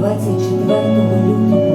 24 лютого.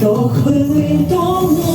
Сто хвилин тому